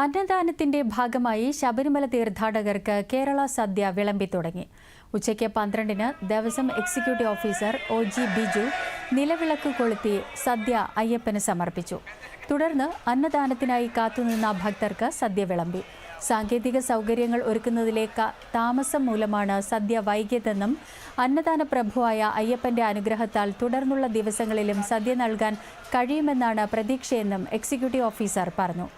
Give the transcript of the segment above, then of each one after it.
അന്നദാനത്തിന്റെ ഭാഗമായി ശബരിമല തീർത്ഥാടകർക്ക് കേരള സദ്യ വിളമ്പി തുടങ്ങി. ഉച്ചയ്ക്ക് പന്ത്രണ്ടിന് Devaswom executive officer O G Biju നിലവിളക്ക് കൊളുത്തി സദ്യ അയ്യപ്പന് സമർപ്പിച്ചു. തുടർന്ന് അന്നദാനത്തിനായി കാത്തുനിന്ന ഭക്തർക്ക് സദ്യ വിളമ്പി. സാങ്കേതിക സൗകര്യങ്ങൾ ഒരുക്കുന്നതിലെ താമസം മൂലമാണ് സദ്യ വൈകിയതെന്നും അന്നദാന പ്രഭുവായ അയ്യപ്പന്റെ അനുഗ്രഹത്താൽ തുടർന്നുള്ള ദിവസങ്ങളിലും സദ്യ നൽകാൻ കഴിയുമെന്നാണ് പ്രതീക്ഷയെന്നും എക്സിക്യൂട്ടീവ് ഓഫീസർ പറഞ്ഞു.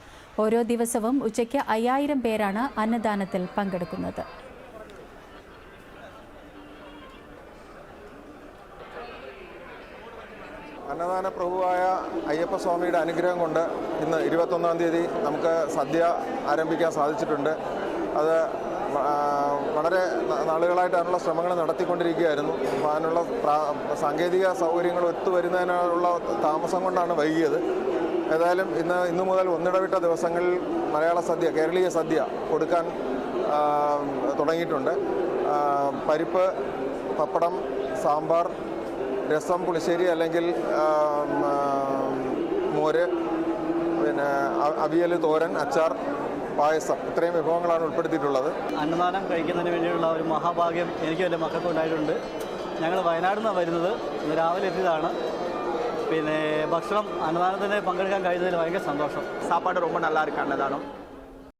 ഓരോ ദിവസവും ഉച്ചയ്ക്ക് അയ്യായിരം പേരാണ് അന്നദാനത്തിൽ പങ്കെടുക്കുന്നത്. അന്നദാന പ്രഭുവായ അയ്യപ്പസ്വാമിയുടെ അനുഗ്രഹം കൊണ്ട് ഇന്ന് ഇരുപത്തൊന്നാം തീയതി നമുക്ക് സദ്യ ആരംഭിക്കാൻ സാധിച്ചിട്ടുണ്ട്. അത് വളരെ നാളുകളായിട്ടുള്ള ശ്രമങ്ങൾ നടത്തിക്കൊണ്ടിരിക്കുകയായിരുന്നു. അപ്പോൾ അതിനുള്ള സാങ്കേതിക സൗകര്യങ്ങൾ ഒത്തുവരുന്നതിനുള്ള താമസം കൊണ്ടാണ് വൈകിയത്. ഏതായാലും ഇന്ന് ഇന്നു മുതൽ ഒന്നിടവിട്ട ദിവസങ്ങളിൽ മലയാള സദ്യ കേരളീയ സദ്യ കൊടുക്കാൻ തുടങ്ങിയിട്ടുണ്ട്. പരിപ്പ് പപ്പടം സാമ്പാർ രസം പുളിശ്ശേരി അല്ലെങ്കിൽ മോര് പിന്നെ അവിയൽ തോരൻ അച്ചാർ പായസം ഇത്രയും വിഭവങ്ങളാണ് ഉൾപ്പെടുത്തിയിട്ടുള്ളത്. അന്നദാനം കഴിക്കുന്നതിന് വേണ്ടിയുള്ള ഒരു മഹാഭാഗ്യം എനിക്കും എന്റെ മക്കൾക്കും ഉണ്ടായിട്ടുണ്ട്. ഞങ്ങൾ വയനാട് നിന്നാണ് വരുന്നത് രാവിലെ എത്തിയതാണ്. പിന്നെ ഭക്ഷണം അന്നദാനത്തിന് പങ്കെടുക്കാൻ കഴിയുന്നതിൽ ഭയങ്കര സന്തോഷം சாப்பாடு ரொம்ப நல்லா இருக்கு அன்னதானம்